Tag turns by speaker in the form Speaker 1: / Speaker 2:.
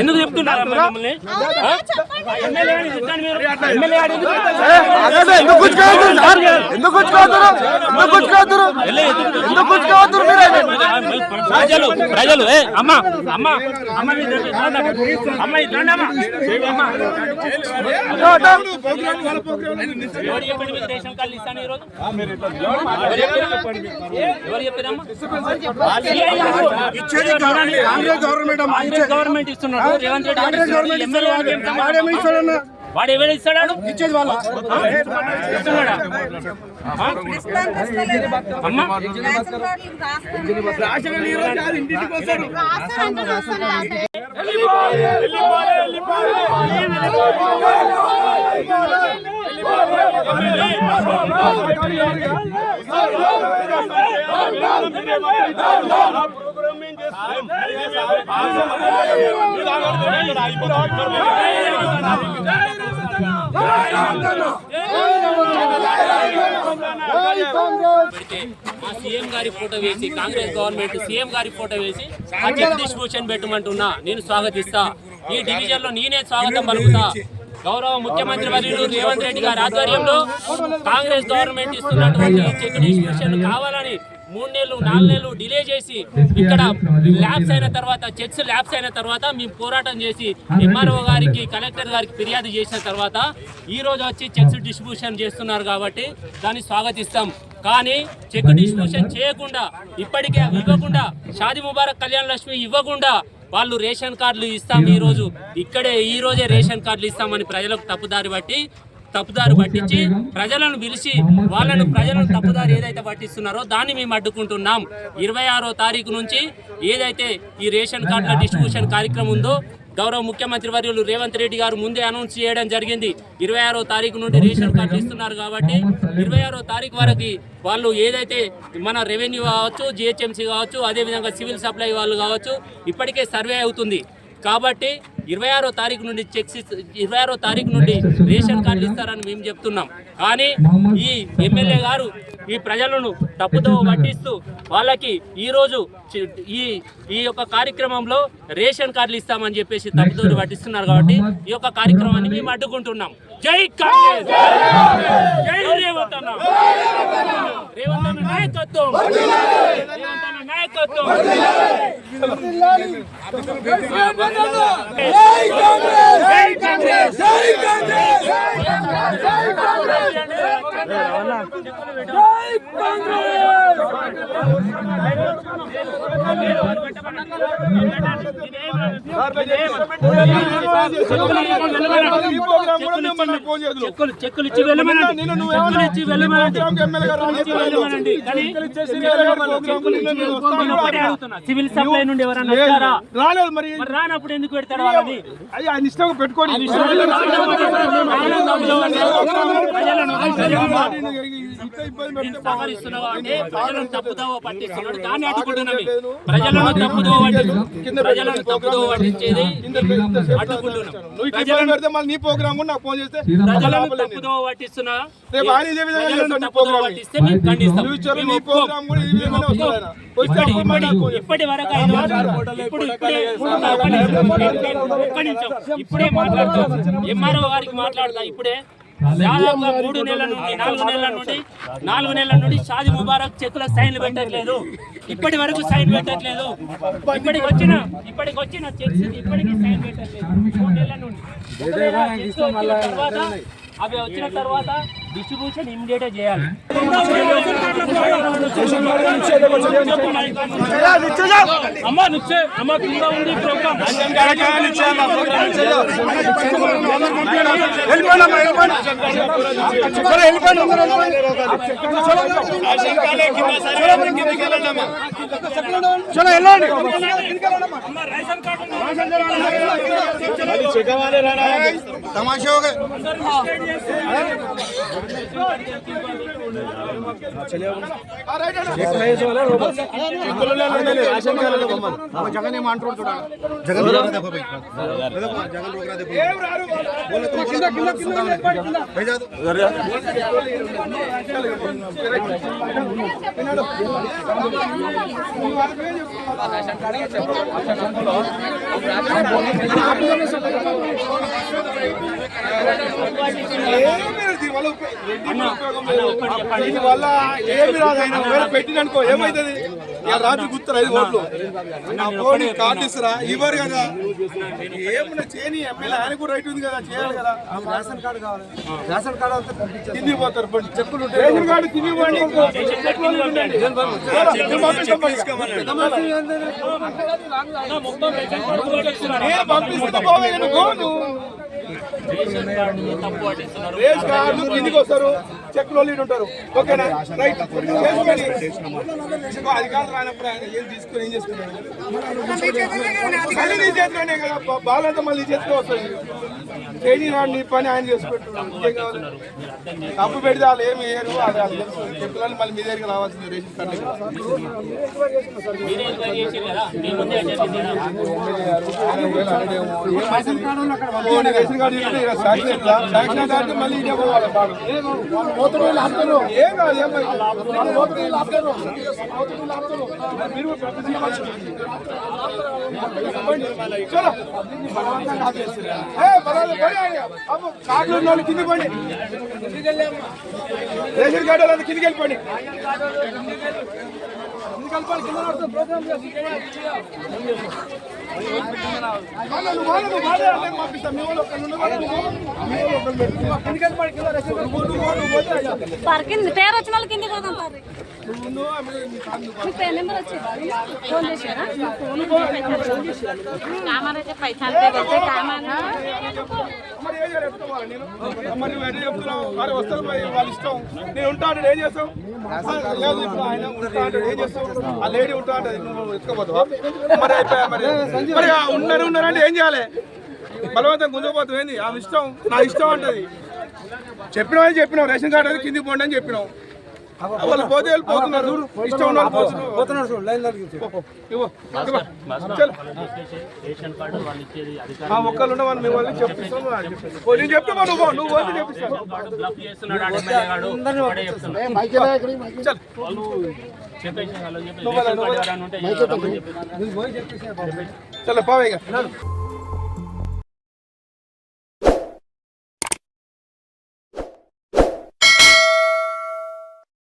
Speaker 1: ఎందుకు చెప్తున్నారు మమ్మల్ని? ఎందుకు
Speaker 2: గుచ్చుకోవద్దు
Speaker 1: ప్రజలు ప్రజలు ఏ అమ్మ అమ్మ అమ్మ. అమ్మ రేషన్ ఇస్తాను ఈరోజు ఎవరు చెప్పారమ్మా
Speaker 2: ఇచ్చేది గవర్నమెంట్
Speaker 1: ఇస్తున్నాడు రేవంత్ రెడ్డి గారు ఇస్తున్నాడు. ఎమ్మెల్యే గారికి ఏం సంబంధం? వాడు ఎవరు ఇస్తాడు
Speaker 2: ఇచ్చేది వాళ్ళ
Speaker 1: ఇస్తున్నాడా ఆ? మా సీఎం గారి ఫోటో వేసి కాంగ్రెస్ గవర్నమెంట్ సీఎం గారి ఫోటో వేసి ఆ చెక్ డిస్ట్రిబ్యూషన్ పెట్టమంటున్నా. నేను స్వాగతిస్తా. ఈ డివిజన్లో నేనే స్వాగతం పలుకుతా. గౌరవ ముఖ్యమంత్రి వర్యులు రేవంత్ రెడ్డి గారి ఆధ్వర్యంలో కాంగ్రెస్ గవర్నమెంట్ ఇస్తున్నటువంటి ఈ చెక్ డిస్ట్రిబ్యూషన్ కావాలని మూడు నెలలు నాలుగు నెలలు డిలే చేసి ఇక్కడ ల్యాబ్స్ అయిన తర్వాత చెక్స్ ల్యాబ్స్ అయిన తర్వాత మేము పోరాటం చేసి ఎంఆర్ఓ గారికి కలెక్టర్ గారికి ఫిర్యాదు చేసిన తర్వాత ఈ రోజు వచ్చి చెక్స్ డిస్ట్రిబ్యూషన్ చేస్తున్నారు కాబట్టి దాన్ని స్వాగతిస్తాం. కానీ చెక్ డిస్ట్రిబ్యూషన్ చేయకుండా ఇప్పటికే ఇవ్వకుండా షాది ముబారక్ కళ్యాణ లక్ష్మి ఇవ్వకుండా వాళ్ళు రేషన్ కార్డులు ఇస్తాం ఈరోజు ఇక్కడే ఈరోజే రేషన్ కార్డులు ఇస్తామని ప్రజలకు తప్పుదారి బట్టి తప్పుదారి పట్టించి ప్రజలను పిలిచి వాళ్ళను ప్రజలను తప్పుదారి ఏదైతే పట్టిస్తున్నారో దాన్ని మేము అడ్డుకుంటున్నాం. ఇరవై ఆరో తారీఖు నుంచి ఏదైతే ఈ రేషన్ కార్డుల డిస్ట్రిబ్యూషన్ కార్యక్రమం ఉందో గౌరవ ముఖ్యమంత్రి వర్యులు రేవంత్ రెడ్డి గారు ముందే అనౌన్స్ చేయడం జరిగింది. ఇరవై ఆరో తారీఖు నుండి రేషన్ కార్డులు ఇస్తున్నారు కాబట్టి ఇరవై ఆరో తారీఖు వరకు వాళ్ళు ఏదైతే మన రెవెన్యూ కావచ్చు జిహెచ్ఎంసీ కావచ్చు అదేవిధంగా సివిల్ సప్లై వాళ్ళు కావచ్చు ఇప్పటికే సర్వే అవుతుంది. కాబట్టి ఇరవై ఆరో తారీఖు నుండి చెక్స్ ఇరవై ఆరో తారీఖు నుండి రేషన్ కార్డులు ఇస్తారని మేము చెప్తున్నాం. కానీ ఈ ఎమ్మెల్యే గారు ఈ ప్రజలను తప్పుతో పట్టిస్తూ వాళ్ళకి ఈ రోజు చి- ఈ ఈ యొక్క కార్యక్రమంలో రేషన్ కార్డులు ఇస్తామని చెప్పేసి తప్పుతో పట్టిస్తున్నారు కాబట్టి ఈ యొక్క కార్యక్రమాన్ని మేము అడ్డుకుంటున్నాం. జై కాంగ్రెస్! జై రేవంత్ అన్న! రేవంత్ అన్న! నాయకత్వం! నాయకత్వం. జై కాంగ్రెస్ చెక్కులు చెక్కులు ఇచ్చి వెళ్ళమనండి. చెక్కులు ఇచ్చి వెళ్ళమనండి. చెక్కులు ఇచ్చి వెళ్ళమనండి. కానీ చెక్కులు ఇచ్చి సివిల్ సప్లై నుండి ఎవరన్నా వచ్చారా?
Speaker 3: రాలేదు మరి.
Speaker 1: రానప్పుడు ఎందుకు పెడతారు వాళ్ళని?
Speaker 3: అయ్యి ఆయన ఇష్టంగా పెట్టుకోండి
Speaker 1: సహకరిస్తున్నావా అంటే ప్రజలను తప్పుదోవ పట్టిస్తున్నాడు. దాన్ని అడ్డుకుంటున్నాం ప్రజలను తప్పుదోవ పట్టి ప్రజలను తప్పుదోవ పట్టించేది అడ్డుకుంటున్నాం
Speaker 3: నీ ప్రోగ్రామ్ నాకు ఫోన్ చేస్తే
Speaker 1: ప్రజలను తప్పుదోవ పట్టిస్తున్నా తప్పుదోవ పట్టిస్తే మేము ఖండిస్తాం. ఇప్పటి- వరకు ఇప్పుడు మాట్లాడుతా ఎంఆర్ఓ గారికి మాట్లాడతా ఇప్పుడే దాదాపుగా మూడు నెలల నుండి నాలుగు నెలల నుండి నాలుగు నెలల నుండి షాది ముబారక్ చెక్కుల సైన్లు పెట్టట్లేదు. ఇప్పటి వరకు సైన్ పెట్టట్లేదు. ఇప్పటికి వచ్చిన ఇప్పటికి వచ్చిన చెక్స్ ఇప్పటికీ సైన్ పెట్టట్లేదు. మూడు నెలల నుండి. తర్వాత అవి వచ్చిన తర్వాత డిస్ట్రిబ్యూషన్ ఇమ్మీడియట్ చేయాలి. అమ్మ నిచ్చే అమ్మ కింద ఉంది ప్రోగ్రామ్.
Speaker 2: तमाशे हो गए जगह नहीं मान रोड थोड़ा जगह देखो भाई
Speaker 3: जगह रोक रहा देखो बोले तुम किला किला किला भेजा दो राशन कार्ड के चलो आप लोगों ने सब దీనివల్ల ఏమి రాదు ఆయన ఒకవేళ పెట్టిననుకో ఏమైతుంది ఇవాళ రాత్రి గుర్తారు ఐదు ఓట్లు నా పోనీ కార్డు ఇస్తారా ఇవ్వరు కదా ఏమన్నా చేయని ఎమ్మెల్యే ఆయన కూడా రైట్ ఉంది కదా చేయాలి కదా రేషన్ కార్డు కావాలి రేషన్ కార్డు అంతా తిని పోతారు పోనీ. రేషన్ కార్డు తిని పోండి చెక్కులు ఉండండి. నేను రేషన్ కార్డు కిందికి వస్తారు చెక్లో లీడ్ ఉంటారు ఓకేనా రైట్ చేసుకోండి. అధికారులు రానప్పుడు ఆయన ఏం తీసుకుని ఏం చేసుకున్నాడు మళ్ళీ నీ చేతిలోనే కదా బాలంతా మళ్ళీ నీ చేతిలో వస్తుంది చేయని నీ పని ఆయన ఇంకేం కావాలి? తప్పు పెడితే వాళ్ళు ఏమి వేయరు అది వాళ్ళు తెలుసు. చెప్పులని మళ్ళీ మీ దగ్గరికి రావాల్సింది ration card ration card sanction కాదు మళ్ళీ ఇదే పోవాలి. ఏం కాదు ఏం. మీరు కార్డులు ఉన్న వాళ్ళు కిందికి పోండి. రేషన్ కార్డు వాళ్ళు కిందికి వెళ్ళిపోండి కింద
Speaker 4: పేరు వచ్చిన వాళ్ళ కింద పోదాం పారి. నెంబర్ వచ్చిందా ఫోన్ చేశారా? కామన్ అయితే పైసలు పెడితే కామన్
Speaker 3: మరి ఏం చేయాలి చెప్తావా నేను? మరి నువ్వు ఎట్లా చెప్తున్నావు? వారు వస్తారు మరి వాళ్ళ ఇష్టం. నేను ఉంటా అంటే ఏం చేస్తావు? లేదు ఇప్పుడు ఆయన ఉంటా అంటే ఏం చేస్తావు? ఆ లేడీ ఉంటా అంటే నువ్వు ఎత్తుకోపోతావా? మరి అయిపోయా మరి. మరి ఉన్నారు ఉన్నారంటే ఏం చేయాలి బలవంతం గుంజకపోతావు ఏంది ఆమె ఇష్టం నా ఇష్టం అంటది చెప్పినావు అని చెప్పినావు రేషన్ కార్డు అది కిందికి పోండి అని చెప్పినావు వాళ్ళు పోతే వెళ్ళిపోతున్నారు. ఇష్టం ఉన్న వాళ్ళు పోతున్నారు
Speaker 1: అధికారం
Speaker 3: ఆ ఒక్కళ్ళు ఉన్న వాళ్ళు మీ వాళ్ళని చెప్పిస్తాం నేను చెప్తా నువ్వు నువ్వు పోతే చెప్పిస్తాను చలో. పావేగా